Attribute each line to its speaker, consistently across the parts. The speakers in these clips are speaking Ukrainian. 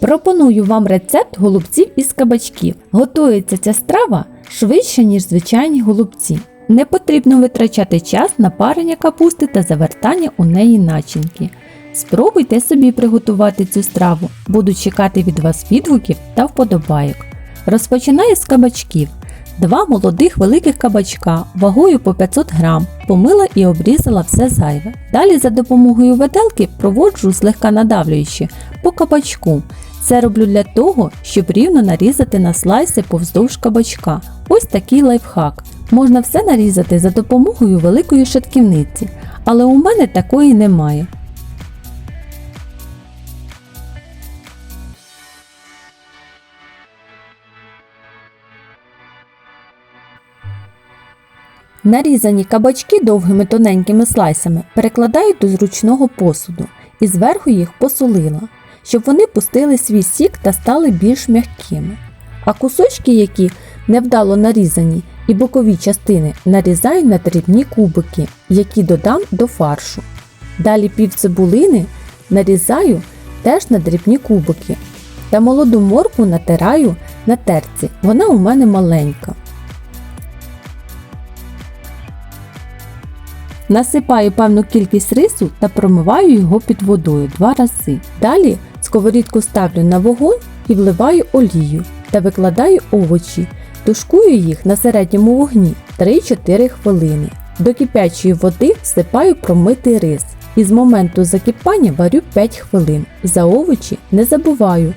Speaker 1: Пропоную вам рецепт голубців із кабачків. Готується ця страва швидше, ніж звичайні голубці. Не потрібно витрачати час на парення капусти та завертання у неї начинки. Спробуйте собі приготувати цю страву. Буду чекати від вас відгуків та вподобайок. Розпочинаю з кабачків. Два молодих великих кабачка вагою по 500 грам, помила і обрізала все зайве. Далі за допомогою виделки проводжу злегка надавлюючи по кабачку. Це роблю для того, щоб рівно нарізати на слайси повздовж кабачка. Ось такий лайфхак. Можна все нарізати за допомогою великої шатківниці, але у мене такої немає. Нарізані кабачки довгими тоненькими слайсами перекладаю до зручного посуду і зверху їх посолила, щоб вони пустили свій сік та стали більш м'якими. А кусочки, які невдало нарізані, і бокові частини нарізаю на дрібні кубики, які додам до фаршу. Далі пів цибулини нарізаю теж на дрібні кубики. Та молоду моркву натираю на терці, вона у мене маленька. Насипаю певну кількість рису та промиваю його під водою два рази. Далі сковорідку ставлю на вогонь і вливаю олію та викладаю овочі. Тушкую їх на середньому вогні 3-4 хвилини. До кипячої води всипаю промитий рис і з моменту закипання варю 5 хвилин. За овочі не забуваю,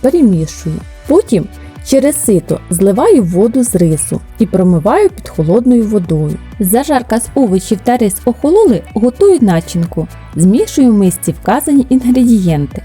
Speaker 1: перемішую. Потім через сито зливаю воду з рису і промиваю під холодною водою. Зажарка з овочів та рис охололи, готую начинку. Змішую в мисці вказані інгредієнти.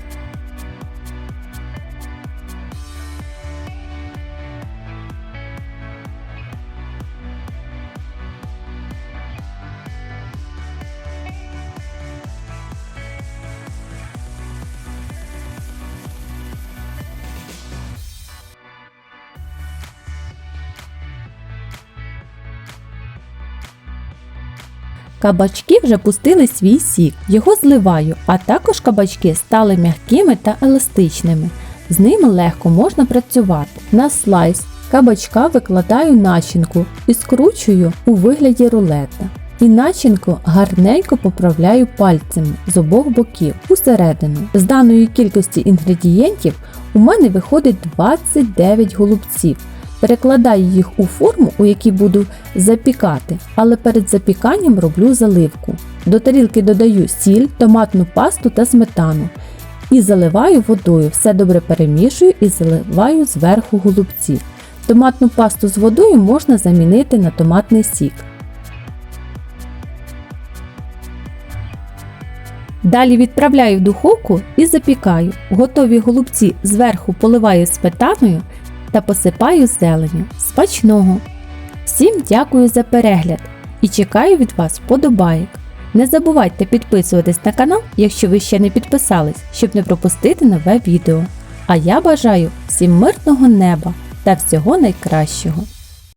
Speaker 1: Кабачки вже пустили свій сік, його зливаю, а також кабачки стали м'якими та еластичними. З ними легко можна працювати. На слайс кабачка викладаю начинку і скручую у вигляді рулета. І начинку гарненько поправляю пальцями з обох боків усередину. З даної кількості інгредієнтів у мене виходить 29 голубців. Перекладаю їх у форму, у якій буду запікати, але перед запіканням роблю заливку. До тарілки додаю сіль, томатну пасту та сметану і заливаю водою. Все добре перемішую і заливаю зверху голубці. Томатну пасту з водою можна замінити на томатний сік. Далі відправляю в духовку і запікаю. Готові голубці зверху поливаю сметаною та посипаю зеленню. Смачного! Всім дякую за перегляд і чекаю від вас вподобайок. Не забувайте підписуватись на канал, якщо ви ще не підписались, щоб не пропустити нове відео. А я бажаю всім мирного неба та всього найкращого!